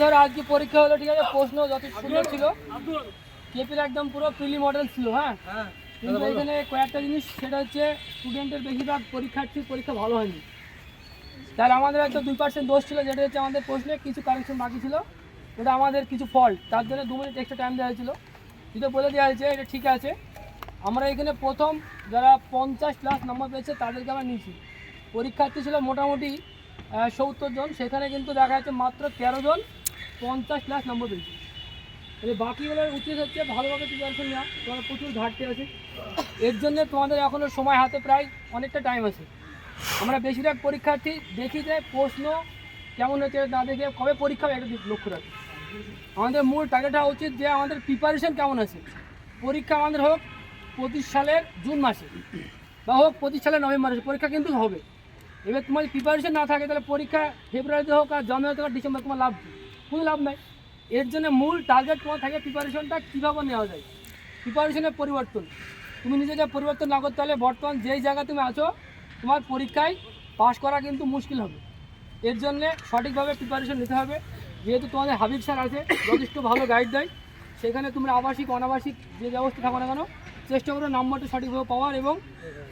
ধর আজকে পরীক্ষা হলো ঠিক আছে? প্রশ্ন যত সুন্দর ছিল। কেপির একদম পুরো প্রিলি মডেল ছিল হ্যাঁ? কিন্তু এখানে কয়েকটা জিনিস সেটা হচ্ছে স্টুডেন্টের বেশিরভাগ পরীক্ষার্থীর পরীক্ষা ভালো হয়নি। তার আমাদের একটা দুই পার্সেন্ট দোষ ছিল যেটা হচ্ছে আমাদের প্রশ্নে কিছু কারেকশন বাকি ছিল। ওটা আমাদের কিছু ফল্ট তার জন্য দু মিনিট এক্সট্রা টাইম দেওয়া হয়েছিল। যেটা বলে দেওয়া হয়েছে এটা ঠিক আছে। আমরা এখানে প্রথম যারা পঞ্চাশ প্লাস নম্বর পেয়েছে তাদেরকে আমরা নিয়েছি। পরীক্ষার্থী ছিল মোটামুটি সত্তর জন। সেখানে কিন্তু দেখা যাচ্ছে মাত্র তেরো জন পঞ্চাশ প্লাস নম্বর পেয়েছে। এবার বাকিগুলোর উচিত হচ্ছে ভালোভাবে প্রিপারেশন নেওয়া। তোমার প্রচুর ঘাটতি আছে। এর জন্য তোমাদের এখনও সময় হাতে প্রায় অনেকটা টাইম আছে। আমরা বেশিরভাগ পরীক্ষার্থী দেখি যে প্রশ্ন কেমন হচ্ছে না দেখে কবে পরীক্ষা হবে একটা লক্ষ্য রাখি। আমাদের মূল টার্গেট হওয়া উচিত যে আমাদের প্রিপারেশন কেমন আছে। পরীক্ষা আমাদের হোক পঁচিশ সালের জুন মাসে বা হোক পঁচিশ সালের নভেম্বর মাসে, পরীক্ষা কিন্তু হবে। এবার তোমার প্রিপারেশন না থাকে তাহলে পরীক্ষা ফেব্রুয়ারিতে হোক আর জানুয়ারিতে হোক ডিসেম্বর তোমার লাভ কি? কোনো লাভ নাই। এর জন্য মূল টার্গেট তোমার থাকে প্রিপারেশনটা কীভাবে নেওয়া যায়? প্রিপারেশনের পরিবর্তন। তুমি নিজেকে পরিবর্তন না করতে হলে বর্তমান যেই জায়গায় তুমি আছো, তোমার পরীক্ষায় পাশ করা কিন্তু মুশকিল হবে। এর জন্য সঠিকভাবে প্রিপারেশন নিতে হবে। যেহেতু তোমাদের হাবিব স্যার আছে, যথেষ্ট ভালো গাইড দেয়, সেখানে তোমরা আবাসিক, অনাবাসিক যে ব্যবস্থা থাকো না কেন, চেষ্টা করো নাম্বারটা সঠিকভাবে পাওয়ার এবং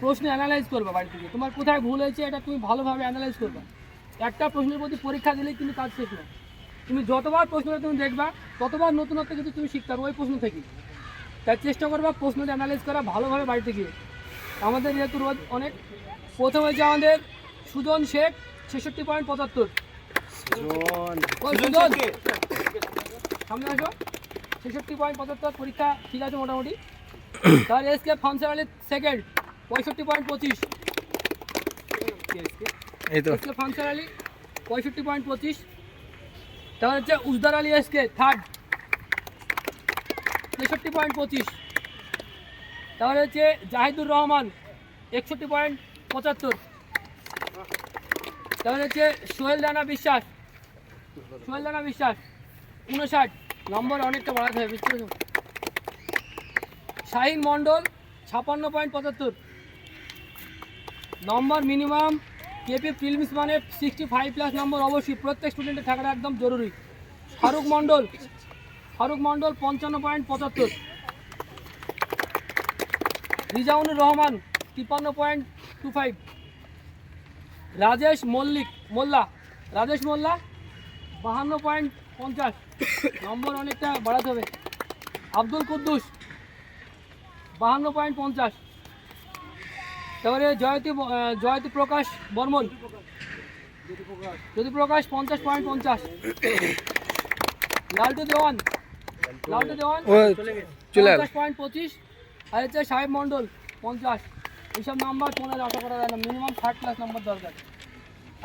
প্রশ্ন অ্যানালাইজ করবে বাড়ি থেকে। তোমার কোথায় ভুল হয়েছে, এটা তুমি ভালোভাবে অ্যানালাইজ করবে। একটা প্রশ্নের প্রতি পরীক্ষা দিলেই কিন্তু কাজ শেষ না তুমি যতবার প্রশ্নটা তুমি দেখবা ততবার নতুনত্ব কিন্তু তুমি শিখতে পারবে ওই প্রশ্ন থেকে। তাই চেষ্টা করবা প্রশ্নটা অ্যানালাইজ করা ভালোভাবে বাড়িতে গিয়ে। আমাদের যেহেতু রোজ অনেক প্রথম হয়েছে আমাদের সুজন শেখ ছেষট্টি পয়েন্ট পঁচাত্তর। সামনে আসো। ছেষট্টি পয়েন্ট পঁচাত্তর পরীক্ষা ঠিক আছে মোটামুটি। তার এসকে ফানসার আলী সেকেন্ড পঁয়ষট্টি পয়েন্ট পঁচিশ। এই তো। এসকে ফানসার আলী পঁয়ষট্টি পয়েন্ট পঁচিশ। তারপর হচ্ছে উজদার আলী এসকে থার্ড তেষট্টি পয়েন্ট পঁচিশ। তারপরে হচ্ছে জাহিদুর রহমান একষট্টি পয়েন্ট পঁচাত্তর। তারপরে হচ্ছে সোহেল রানা বিশ্বাস, সোহেল রানা বিশ্বাস উনষাট নম্বর অনেকটা বাড়াতে হবে, বুঝতে পেরেছ? শাহিন মণ্ডল ছাপান্ন পয়েন্ট পঁচাত্তর। নম্বর মিনিমাম কেপি ফিল্মস মানে সিক্সটি ফাইভ প্লাস নম্বর অবশ্যই প্রত্যেক স্টুডেন্টের থাকাটা একদম জরুরি। ফারুক মণ্ডল ফারুক মণ্ডল পঞ্চান্ন পয়েন্ট পঁচাত্তর। রিজাউনুর রহমান তিপ্পান্ন point two five Rajesh Mallick, Molla, Rajesh Molla বাহান্ন পয়েন্ট পঞ্চাশ। নম্বর অনেকটা বাড়াতে হবে। আব্দুল কুদ্দুস বাহান্ন পয়েন্ট পঞ্চাশ। তারপরে জয়তী জয়তী প্রকাশ বর্মন। জ্যোতি প্রকাশ পঞ্চাশ পয়েন্ট পঞ্চাশ। লালটু দেওয়ান। লালটু দেওয়ান পঞ্চাশ পয়েন্ট পঁচিশ। আর হচ্ছে সাহেব মণ্ডল পঞ্চাশ। এইসব নাম্বার তোমাদের আশা করা যায় না। মিনিমাম থার্ড ক্লাস নাম্বার দরকার।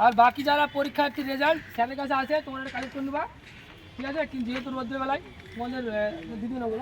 আর বাকি যারা পরীক্ষার্থীর রেজাল্ট স্যারের কাছে আছে তোমরা কালেক্ট করে নেবা। ঠিক আছে? কিন্তু যেহেতু রোদ্রের বেলায় তোমাদের দিদি নেব